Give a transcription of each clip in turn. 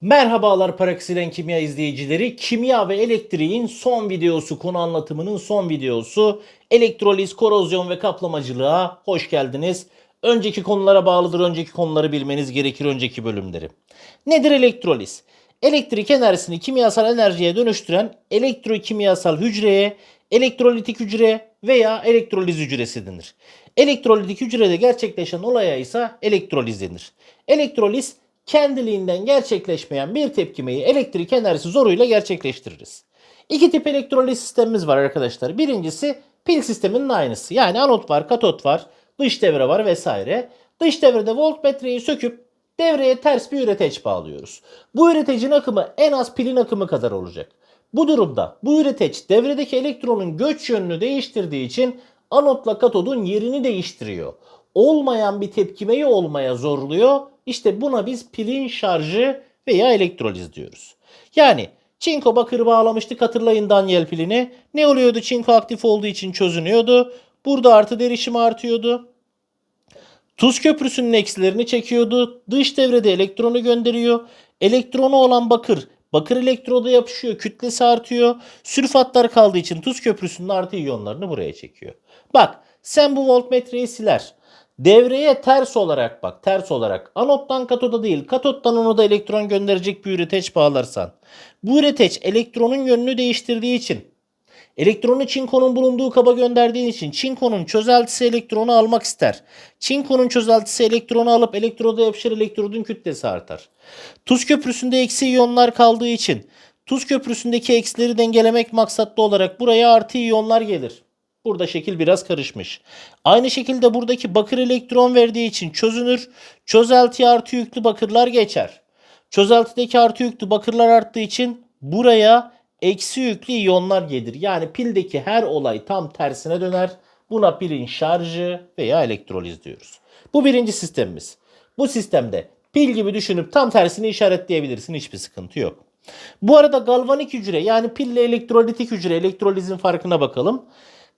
Merhabalar Paraksilen Kimya izleyicileri. Kimya ve elektriğin son videosu, konu anlatımının son videosu. Elektroliz, korozyon ve kaplamacılığa hoş geldiniz. Önceki konulara bağlıdır, önceki konuları bilmeniz gerekir önceki bölümleri. Nedir elektroliz? Elektrik enerjisini kimyasal enerjiye dönüştüren elektrokimyasal hücreye, elektrolitik hücre veya elektroliz hücresi denir. Elektrolitik hücrede gerçekleşen olaya ise elektroliz denir. Elektroliz kendiliğinden gerçekleşmeyen bir tepkimeyi elektrik enerjisi zoruyla gerçekleştiririz. İki tip elektroliz sistemimiz var arkadaşlar. Birincisi pil sisteminin aynısı. Yani anot var, katot var, dış devre var vesaire. Dış devrede voltmetreyi söküp devreye ters bir üreteç bağlıyoruz. Bu üretecin akımı en az pilin akımı kadar olacak. Bu durumda bu üreteç devredeki elektronun göç yönünü değiştirdiği için anotla katodun yerini değiştiriyor. Olmayan bir tepkimeyi olmaya zorluyor. İşte buna biz pilin şarjı veya elektroliz diyoruz. Yani çinko bakır bağlamıştık hatırlayın Daniel pilini. Ne oluyordu? Çinko aktif olduğu için çözünüyordu. Burada artı derişim artıyordu. Tuz köprüsünün eksilerini çekiyordu. Dış devrede elektronu gönderiyor. Elektronu olan bakır bakır elektroda yapışıyor. Kütlesi artıyor. Sülfatlar kaldığı için tuz köprüsünün artı iyonlarını buraya çekiyor. Bak sen bu voltmetreyi siler. Devreye ters olarak bak ters olarak anottan katoda değil katottan anoda elektron gönderecek bir üreteç bağlarsan bu üreteç elektronun yönünü değiştirdiği için Elektronu çinkonun bulunduğu kaba gönderdiğin için çinkonun çözeltisi elektronu almak ister. Çinkonun çözeltisi elektronu alıp elektroda yapışır elektrodun kütlesi artar. Tuz köprüsünde eksi iyonlar kaldığı için tuz köprüsündeki eksileri dengelemek maksatlı olarak buraya artı iyonlar gelir. Burada şekil biraz karışmış. Aynı şekilde buradaki bakır elektron verdiği için çözünür. Çözeltiye artı yüklü bakırlar geçer. Çözeltideki artı yüklü bakırlar arttığı için buraya eksi yüklü iyonlar gelir. Yani pildeki her olay tam tersine döner. Buna pilin şarjı veya elektroliz diyoruz. Bu birinci sistemimiz. Bu sistemde pil gibi düşünüp tam tersini işaretleyebilirsin. Hiçbir sıkıntı yok. Bu arada galvanik hücre yani pille elektrolitik hücre elektrolizin farkına bakalım.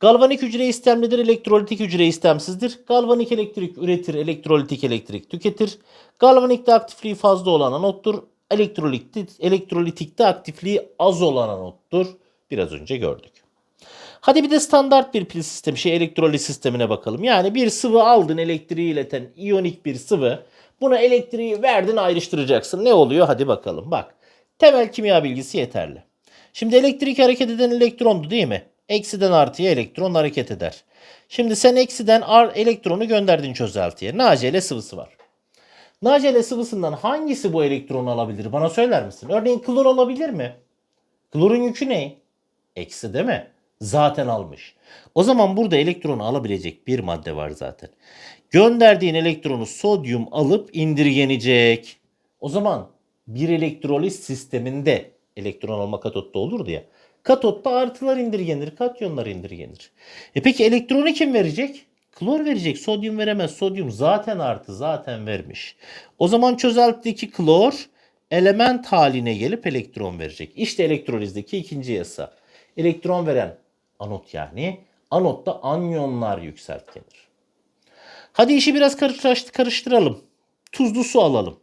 Galvanik hücre istemlidir, elektrolitik hücre istemsizdir. Galvanik elektrik üretir, elektrolitik elektrik tüketir. Galvanikte aktifliği fazla olan anottur. Elektrolitik, elektrolitikte aktifliği az olan anottur. Biraz önce gördük. Hadi bir de standart bir pil sistemi, şey elektroliz sistemine bakalım. Yani bir sıvı aldın elektriği ileten iyonik bir sıvı. Buna elektriği verdin ayrıştıracaksın. Ne oluyor? Hadi bakalım. Bak. Temel kimya bilgisi yeterli. Şimdi elektrik hareket eden elektrondu değil mi? Eksiden artıya elektron hareket eder. Şimdi sen eksiden ar elektronu gönderdin çözeltiye. NaCl sıvısı var. NaCl sıvısından hangisi bu elektronu alabilir? Bana söyler misin? Örneğin klor alabilir mi? Klorun yükü ne? Eksi değil mi? Zaten almış. O zaman burada elektronu alabilecek bir madde var zaten. Gönderdiğin elektronu sodyum alıp indirgenecek. O zaman bir elektroliz sisteminde elektron alma katotta olurdu ya. Katotta artılar indirgenir, katyonlar indirgenir. E peki elektronu kim verecek? Klor verecek, sodyum veremez. Sodyum zaten artı, zaten vermiş. O zaman çözeltideki klor element haline gelip elektron verecek. İşte elektrolizdeki ikinci yasa. Elektron veren anot yani. Anotta anyonlar yükseltgenir. Hadi işi biraz karıştır- karıştıralım. Tuzlu su alalım.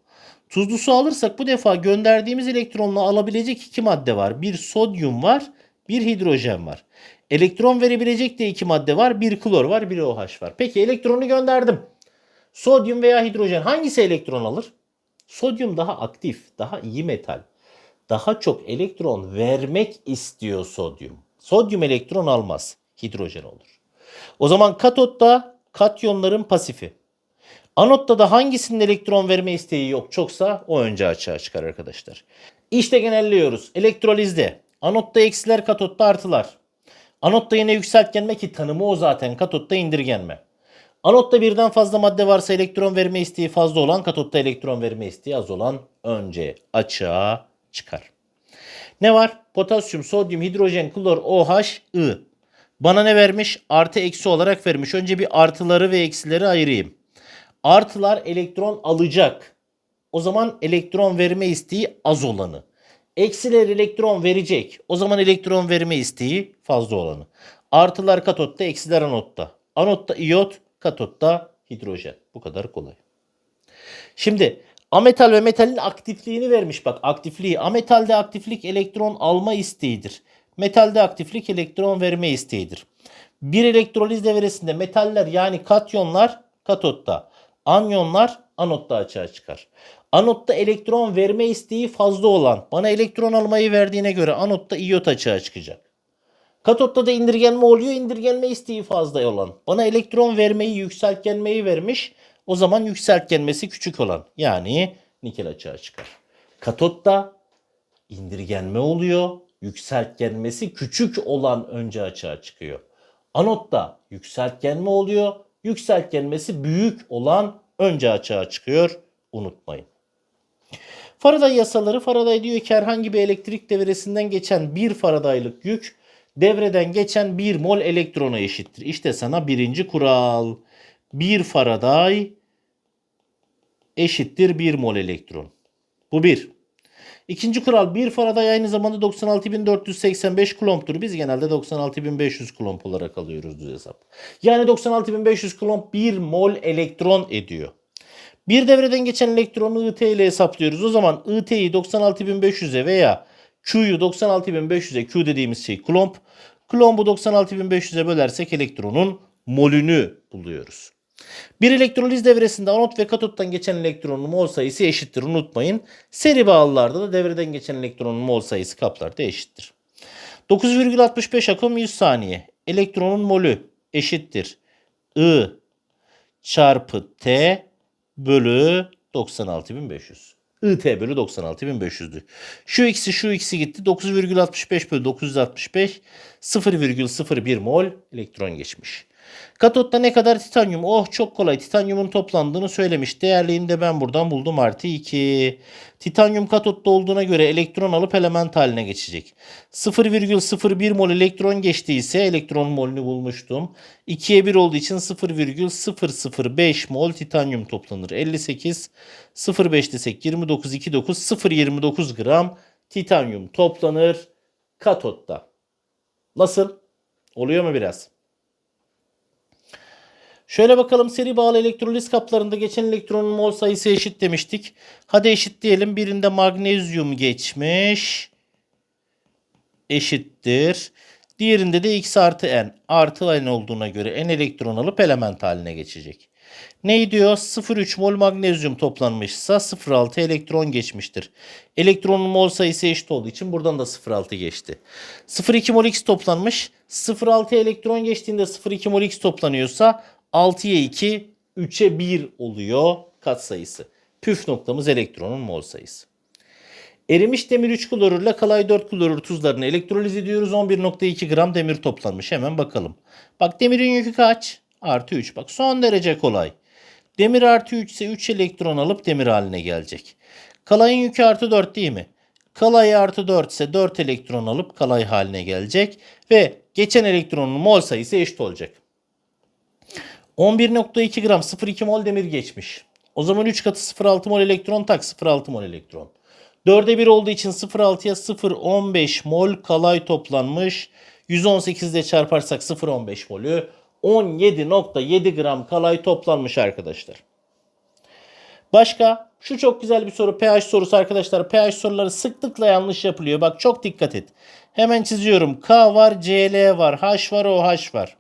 Tuzlu su alırsak bu defa gönderdiğimiz elektronla alabilecek iki madde var. Bir sodyum var, bir hidrojen var. Elektron verebilecek de iki madde var. Bir klor var, bir OH var. Peki elektronu gönderdim. Sodyum veya hidrojen hangisi elektron alır? Sodyum daha aktif, daha iyi metal. Daha çok elektron vermek istiyor sodyum. Sodyum elektron almaz. Hidrojen olur. O zaman katotta katyonların pasifi. Anotta da hangisinin elektron verme isteği yok çoksa o önce açığa çıkar arkadaşlar. İşte genelliyoruz. Elektrolizde anotta eksiler katotta artılar. Anotta yine yükseltgenme ki tanımı o zaten katotta indirgenme. Anotta birden fazla madde varsa elektron verme isteği fazla olan katotta elektron verme isteği az olan önce açığa çıkar. Ne var? Potasyum, sodyum, hidrojen, klor, OH, I. Bana ne vermiş? Artı eksi olarak vermiş. Önce bir artıları ve eksileri ayırayım. Artılar elektron alacak. O zaman elektron verme isteği az olanı. Eksiler elektron verecek. O zaman elektron verme isteği fazla olanı. Artılar katotta, eksiler anotta. Anotta iyot, katotta hidrojen. Bu kadar kolay. Şimdi Ametal ve metalin aktifliğini vermiş bak aktifliği. Ametalde aktiflik elektron alma isteğidir. Metalde aktiflik elektron verme isteğidir. Bir elektroliz devresinde metaller yani katyonlar katotta, anyonlar anotta açığa çıkar. Anotta elektron verme isteği fazla olan bana elektron almayı verdiğine göre anotta iyot açığa çıkacak. Katotta da indirgenme oluyor. İndirgenme isteği fazla olan. Bana elektron vermeyi, yükseltgenmeyi vermiş. O zaman yükseltgenmesi küçük olan. Yani nikel açığa çıkar. Katotta indirgenme oluyor. Yükseltgenmesi küçük olan önce açığa çıkıyor. Anotta yükseltgenme oluyor. Yükseltgenmesi büyük olan önce açığa çıkıyor. Unutmayın. Faraday yasaları Faraday diyor ki herhangi bir elektrik devresinden geçen bir Faradaylık yük devreden geçen 1 mol elektrona eşittir. İşte sana birinci kural. 1 Faraday eşittir 1 mol elektron. Bu bir. İkinci kural 1 Faraday aynı zamanda 96.485 kulomptur. Biz genelde 96.500 kulomb olarak alıyoruz düz hesap. Yani 96.500 kulomb 1 mol elektron ediyor. Bir devreden geçen elektronu IT ile hesaplıyoruz. O zaman IT'yi 96.500'e veya Q'yu 96.500'e Q dediğimiz şey kulomb. Kulomb'u 96.500'e bölersek elektronun molünü buluyoruz. Bir elektroliz devresinde anot ve katottan geçen elektronun mol sayısı eşittir. Unutmayın. Seri bağlılarda da devreden geçen elektronun mol sayısı kaplarda eşittir. 9,65 atom 100 saniye. Elektronun molü eşittir. I çarpı T bölü 96.500. IT bölü 96.500'dü. Şu ikisi şu ikisi gitti. 9,65 bölü 965 0,01 mol elektron geçmiş. Katotta ne kadar titanyum? Oh çok kolay. Titanyumun toplandığını söylemiş. Değerliğini de ben buradan buldum. Artı 2. Titanyum katotta olduğuna göre elektron alıp element haline geçecek. 0,01 mol elektron geçtiyse elektron molünü bulmuştum. 2'ye 1 olduğu için 0,005 mol titanyum toplanır. 58 0,5 desek 29 29 0,29 gram titanyum toplanır katotta. Nasıl? Oluyor mu biraz? Şöyle bakalım seri bağlı elektroliz kaplarında geçen elektronun mol sayısı eşit demiştik. Hadi eşit diyelim. Birinde magnezyum geçmiş. Eşittir. Diğerinde de x artı n. Artı n olduğuna göre n elektron alıp element haline geçecek. Ne diyor? 0,3 mol magnezyum toplanmışsa 0,6 elektron geçmiştir. Elektronun mol sayısı eşit olduğu için buradan da 0,6 geçti. 0,2 mol x toplanmış. 0,6 elektron geçtiğinde 0,2 mol x toplanıyorsa 6'ya 2, 3'e 1 oluyor kat sayısı. Püf noktamız elektronun mol sayısı. Erimiş demir 3 klorürle kalay 4 klorür tuzlarını elektroliz ediyoruz. 11.2 gram demir toplanmış. Hemen bakalım. Bak demirin yükü kaç? Artı 3. Bak son derece kolay. Demir artı 3 ise 3 elektron alıp demir haline gelecek. Kalayın yükü artı 4 değil mi? Kalay artı 4 ise 4 elektron alıp kalay haline gelecek. Ve geçen elektronun mol sayısı eşit olacak. 11.2 gram 0.2 mol demir geçmiş. O zaman 3 katı 0.6 mol elektron tak 0.6 mol elektron. 4'e 1 olduğu için 0.6'ya 0.15 mol kalay toplanmış. 118 ile çarparsak 0.15 molü 17.7 gram kalay toplanmış arkadaşlar. Başka şu çok güzel bir soru pH sorusu arkadaşlar. pH soruları sıklıkla yanlış yapılıyor. Bak çok dikkat et. Hemen çiziyorum. K var, Cl var, H var, OH var.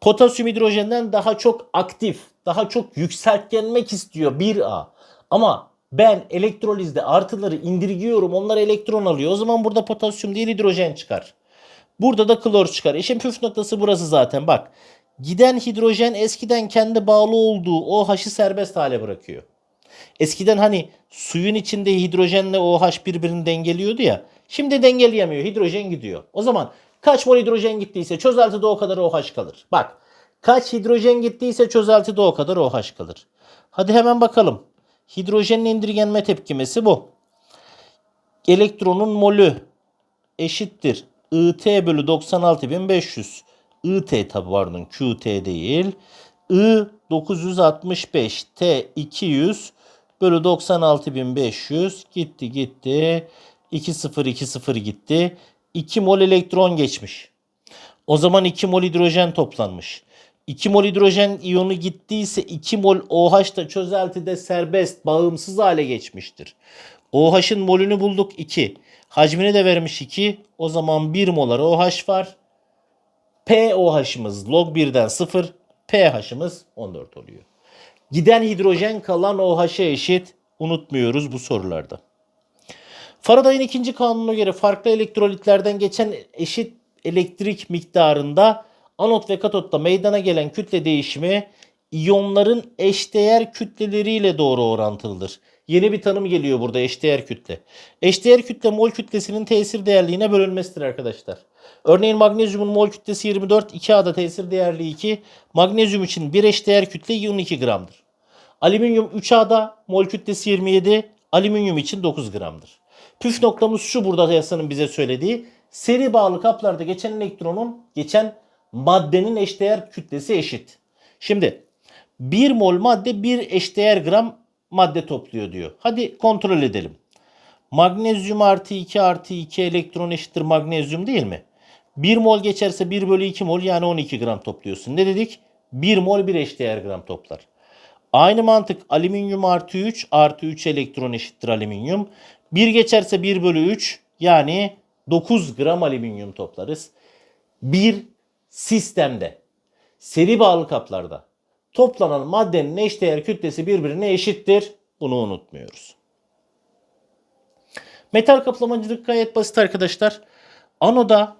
Potasyum hidrojenden daha çok aktif, daha çok yükseltgenmek istiyor 1A. Ama ben elektrolizde artıları indirgiyorum. Onlar elektron alıyor. O zaman burada potasyum değil hidrojen çıkar. Burada da klor çıkar. İşin püf noktası burası zaten. Bak giden hidrojen eskiden kendi bağlı olduğu OH'ı serbest hale bırakıyor. Eskiden hani suyun içinde hidrojenle OH birbirini dengeliyordu ya. Şimdi dengeleyemiyor. Hidrojen gidiyor. O zaman kaç mol hidrojen gittiyse çözeltide o kadar OH kalır. Bak kaç hidrojen gittiyse çözeltide o kadar OH kalır. Hadi hemen bakalım. Hidrojenin indirgenme tepkimesi bu. Elektronun molü eşittir. IT bölü 96500. IT tabi pardon QT değil. I 965 T 200 bölü 96500 gitti gitti. 2020 gitti. 2 mol elektron geçmiş. O zaman 2 mol hidrojen toplanmış. 2 mol hidrojen iyonu gittiyse 2 mol OH da çözeltide serbest, bağımsız hale geçmiştir. OH'ın molünü bulduk 2. Hacmini de vermiş 2. O zaman 1 molar OH var. POH'ımız log 1'den 0. pH'ımız 14 oluyor. Giden hidrojen kalan OH'a eşit. Unutmuyoruz bu sorularda. Faraday'ın ikinci kanununa göre farklı elektrolitlerden geçen eşit elektrik miktarında anot ve katotta meydana gelen kütle değişimi iyonların eşdeğer kütleleriyle doğru orantılıdır. Yeni bir tanım geliyor burada eşdeğer kütle. Eşdeğer kütle mol kütlesinin tesir değerliğine bölünmesidir arkadaşlar. Örneğin magnezyumun mol kütlesi 24, 2A'da tesir değerliği 2. Magnezyum için bir eşdeğer kütle 12 gramdır. Alüminyum 3A'da mol kütlesi 27, alüminyum için 9 gramdır. Püf noktamız şu burada yasanın bize söylediği. Seri bağlı kaplarda geçen elektronun geçen maddenin eşdeğer kütlesi eşit. Şimdi 1 mol madde 1 eşdeğer gram madde topluyor diyor. Hadi kontrol edelim. Magnezyum artı 2 artı 2 elektron eşittir magnezyum değil mi? 1 mol geçerse 1 bölü 2 mol yani 12 gram topluyorsun. Ne dedik? 1 mol 1 eşdeğer gram toplar. Aynı mantık alüminyum artı 3 artı 3 elektron eşittir alüminyum. 1 geçerse 1 bölü 3 yani 9 gram alüminyum toplarız. Bir sistemde seri bağlı kaplarda toplanan maddenin eşdeğer kütlesi birbirine eşittir. Bunu unutmuyoruz. Metal kaplamacılık gayet basit arkadaşlar. Anoda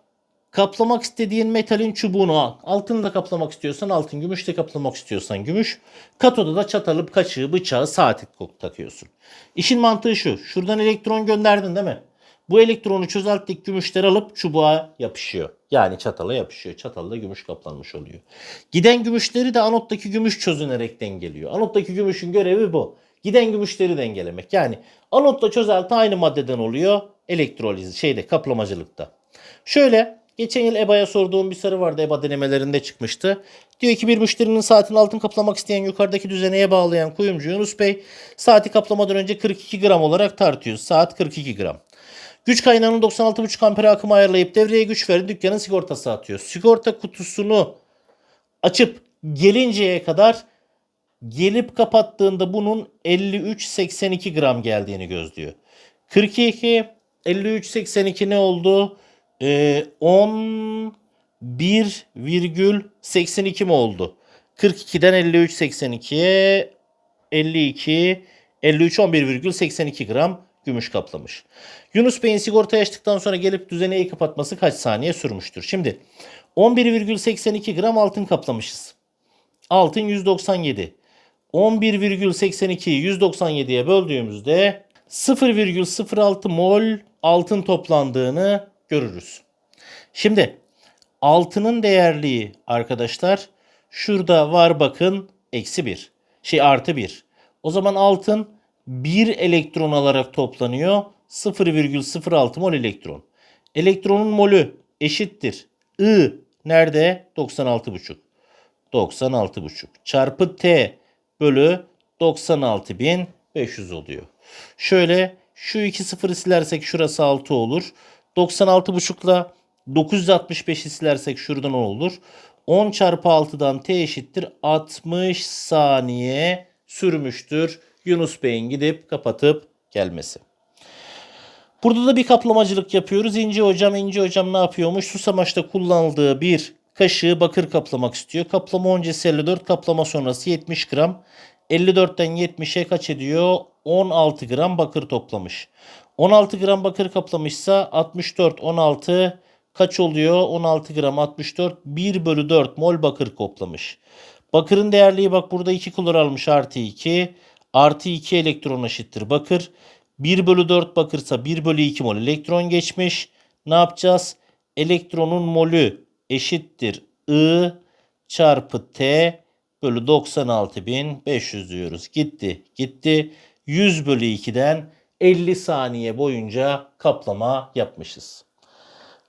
kaplamak istediğin metalin çubuğunu al. Altını da kaplamak istiyorsan altın, gümüş de kaplamak istiyorsan gümüş. Katoda da çatalı, kaşığı, bıçağı, saati takıyorsun. İşin mantığı şu. Şuradan elektron gönderdin değil mi? Bu elektronu çözelttik gümüşleri alıp çubuğa yapışıyor. Yani çatala yapışıyor. Çatalla gümüş kaplanmış oluyor. Giden gümüşleri de anottaki gümüş çözünerek dengeliyor. Anottaki gümüşün görevi bu. Giden gümüşleri dengelemek. Yani anotla çözelti aynı maddeden oluyor. Elektroliz şeyde kaplamacılıkta. Şöyle geçen yıl EBA'ya sorduğum bir soru vardı. EBA denemelerinde çıkmıştı. Diyor ki bir müşterinin saatini altın kaplamak isteyen yukarıdaki düzeneye bağlayan kuyumcu Yunus Bey saati kaplamadan önce 42 gram olarak tartıyor. Saat 42 gram. Güç kaynağının 96,5 amper akımı ayarlayıp devreye güç verin dükkanın sigortası atıyor. Sigorta kutusunu açıp gelinceye kadar gelip kapattığında bunun 53.82 gram geldiğini gözlüyor. 42 53.82 ne oldu? Ee, 11,82 mi oldu? 42'den 53.82'ye 52 53 11,82 gram gümüş kaplamış. Yunus Bey'in sigorta açtıktan sonra gelip düzeneyi kapatması kaç saniye sürmüştür? Şimdi 11,82 gram altın kaplamışız. Altın 197. 11,82'yi 197'ye böldüğümüzde 0,06 mol altın toplandığını görürüz. Şimdi altının değerliği arkadaşlar şurada var bakın eksi 1. Şey artı 1. O zaman altın 1 elektron alarak toplanıyor. 0,06 mol elektron. Elektronun molü eşittir. I nerede? 96,5. 96,5 çarpı T bölü 96.500 oluyor. Şöyle şu iki sıfırı silersek şurası 6 olur. 96,5 ile 965'i silersek şuradan 10 olur. 10 çarpı 6'dan T eşittir 60 saniye sürmüştür. Yunus Bey'in gidip kapatıp gelmesi. Burada da bir kaplamacılık yapıyoruz. İnci hocam, İnci hocam ne yapıyormuş? Susamaçta kullanıldığı bir kaşığı bakır kaplamak istiyor. Kaplama öncesi 54, kaplama sonrası 70 gram. 54'ten 70'e kaç ediyor? 16 gram bakır toplamış. 16 gram bakır kaplamışsa 64, 16 kaç oluyor? 16 gram 64, 1 bölü 4 mol bakır toplamış. Bakırın değerliği bak burada 2 klor almış artı 2. Artı 2 elektron eşittir bakır. 1 bölü 4 bakırsa 1 bölü 2 mol elektron geçmiş. Ne yapacağız? Elektronun molü eşittir I çarpı T bölü 96.500 diyoruz. Gitti gitti. 100 bölü 2'den 50 saniye boyunca kaplama yapmışız.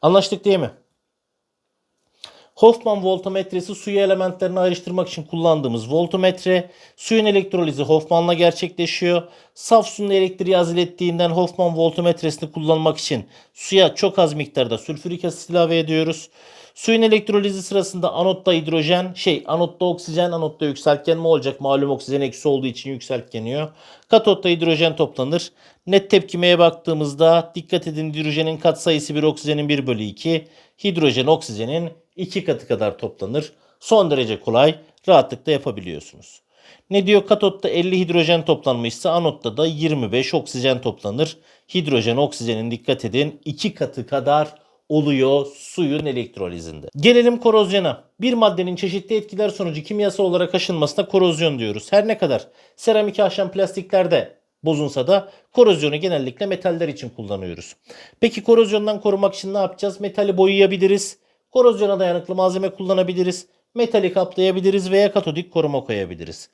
Anlaştık değil mi? Hoffman voltametresi suyu elementlerini ayrıştırmak için kullandığımız voltametre. Suyun elektrolizi Hoffman'la gerçekleşiyor. Saf suyun elektriği azilettiğinden Hoffman voltametresini kullanmak için suya çok az miktarda sülfürik asit ilave ediyoruz. Suyun elektrolizi sırasında anotta hidrojen, şey anotta oksijen, anotta yükseltgenme olacak. Malum oksijen eksi olduğu için yükseltgeniyor. Katotta hidrojen toplanır. Net tepkimeye baktığımızda dikkat edin hidrojenin katsayısı 1, oksijenin 1 bölü 2. Hidrojen oksijenin 2 katı kadar toplanır. Son derece kolay, rahatlıkla yapabiliyorsunuz. Ne diyor? Katotta 50 hidrojen toplanmışsa anotta da 25 oksijen toplanır. Hidrojen oksijenin dikkat edin 2 katı kadar oluyor suyun elektrolizinde. Gelelim korozyona. Bir maddenin çeşitli etkiler sonucu kimyasal olarak aşınmasına korozyon diyoruz. Her ne kadar seramik ahşam plastiklerde bozulsa da korozyonu genellikle metaller için kullanıyoruz. Peki korozyondan korumak için ne yapacağız? Metali boyayabiliriz. Korozyona dayanıklı malzeme kullanabiliriz. Metali kaplayabiliriz veya katodik koruma koyabiliriz.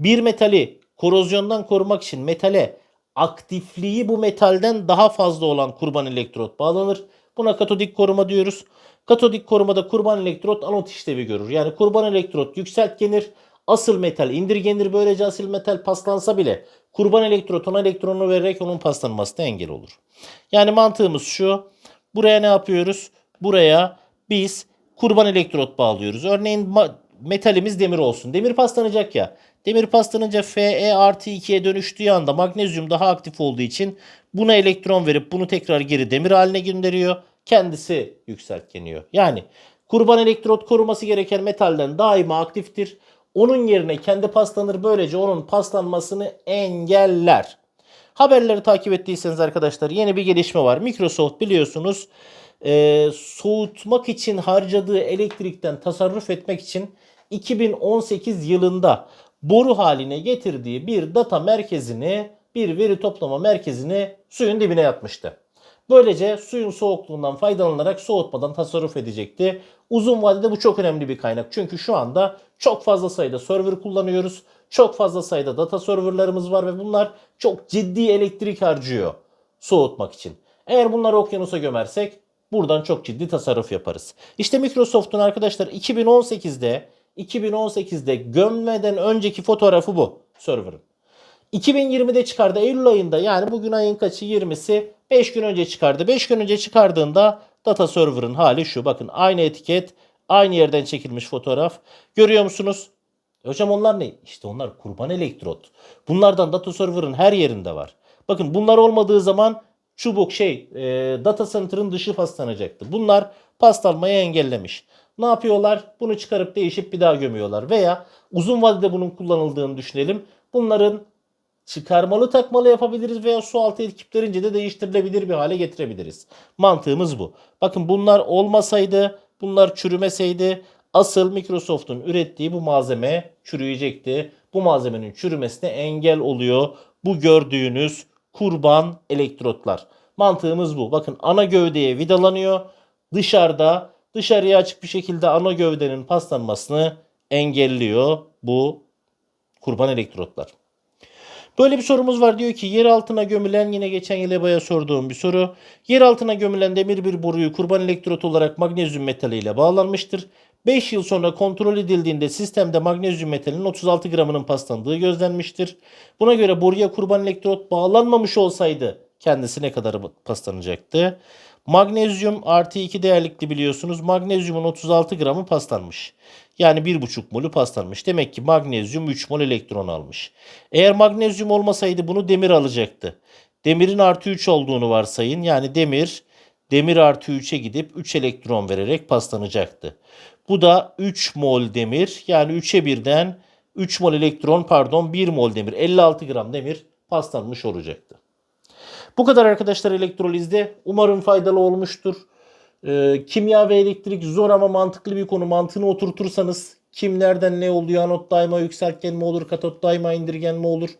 Bir metali korozyondan korumak için metale aktifliği bu metalden daha fazla olan kurban elektrot bağlanır. Buna katodik koruma diyoruz. Katodik korumada kurban elektrot anot işlevi görür. Yani kurban elektrot yükseltgenir, asıl metal indirgenir. Böylece asıl metal paslansa bile kurban elektrot ona elektronu vererek onun paslanmasına engel olur. Yani mantığımız şu. Buraya ne yapıyoruz? Buraya biz kurban elektrot bağlıyoruz. Örneğin metalimiz demir olsun. Demir paslanacak ya. Demir paslanınca Fe artı 2'ye dönüştüğü anda magnezyum daha aktif olduğu için buna elektron verip bunu tekrar geri demir haline gönderiyor. Kendisi yükseltgeniyor. Yani kurban elektrot koruması gereken metalden daima aktiftir. Onun yerine kendi paslanır. Böylece onun paslanmasını engeller. Haberleri takip ettiyseniz arkadaşlar yeni bir gelişme var. Microsoft biliyorsunuz e, soğutmak için harcadığı elektrikten tasarruf etmek için 2018 yılında boru haline getirdiği bir data merkezini, bir veri toplama merkezini suyun dibine yatmıştı. Böylece suyun soğukluğundan faydalanarak soğutmadan tasarruf edecekti. Uzun vadede bu çok önemli bir kaynak. Çünkü şu anda çok fazla sayıda server kullanıyoruz. Çok fazla sayıda data serverlarımız var ve bunlar çok ciddi elektrik harcıyor soğutmak için. Eğer bunları okyanusa gömersek buradan çok ciddi tasarruf yaparız. İşte Microsoft'un arkadaşlar 2018'de 2018'de gömmeden önceki fotoğrafı bu server'ın. 2020'de çıkardı Eylül ayında yani bugün ayın kaçı 20'si 5 gün önce çıkardı. 5 gün önce çıkardığında data server'ın hali şu. Bakın aynı etiket aynı yerden çekilmiş fotoğraf. Görüyor musunuz? Hocam onlar ne? İşte onlar kurban elektrot. Bunlardan data server'ın her yerinde var. Bakın bunlar olmadığı zaman çubuk şey e, data center'ın dışı paslanacaktı. Bunlar paslanmayı engellemiş. Ne yapıyorlar? Bunu çıkarıp değişip bir daha gömüyorlar. Veya uzun vadede bunun kullanıldığını düşünelim. Bunların çıkarmalı takmalı yapabiliriz veya su altı ekiplerince de değiştirilebilir bir hale getirebiliriz. Mantığımız bu. Bakın bunlar olmasaydı, bunlar çürümeseydi asıl Microsoft'un ürettiği bu malzeme çürüyecekti. Bu malzemenin çürümesine engel oluyor bu gördüğünüz kurban elektrotlar. Mantığımız bu. Bakın ana gövdeye vidalanıyor. Dışarıda dışarıya açık bir şekilde ana gövdenin paslanmasını engelliyor bu kurban elektrotlar. Böyle bir sorumuz var diyor ki yer altına gömülen yine geçen yıl EBA'ya sorduğum bir soru. Yer altına gömülen demir bir boruyu kurban elektrot olarak magnezyum metaliyle bağlanmıştır. 5 yıl sonra kontrol edildiğinde sistemde magnezyum metalinin 36 gramının paslandığı gözlenmiştir. Buna göre boruya kurban elektrot bağlanmamış olsaydı kendisi ne kadar paslanacaktı? Magnezyum artı 2 değerlikli biliyorsunuz. Magnezyumun 36 gramı paslanmış. Yani 1,5 molü paslanmış. Demek ki magnezyum 3 mol elektron almış. Eğer magnezyum olmasaydı bunu demir alacaktı. Demirin artı 3 olduğunu varsayın. Yani demir demir artı 3'e gidip 3 elektron vererek paslanacaktı. Bu da 3 mol demir yani 3'e birden 3 mol elektron pardon 1 mol demir 56 gram demir paslanmış olacaktı. Bu kadar arkadaşlar elektrolizde. Umarım faydalı olmuştur. Ee, kimya ve elektrik zor ama mantıklı bir konu. Mantığını oturtursanız kim nereden ne oluyor? Anot daima yükseltgen mi olur? Katot daima indirgen mi olur?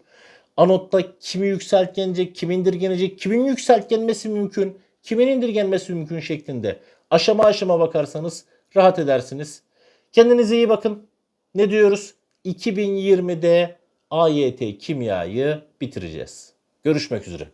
Anotta kimi yükseltgenecek, kim indirgenecek, kimin yükseltgenmesi mümkün, kimin indirgenmesi mümkün şeklinde aşama aşama bakarsanız rahat edersiniz. Kendinize iyi bakın. Ne diyoruz? 2020'de AYT kimyayı bitireceğiz. Görüşmek üzere.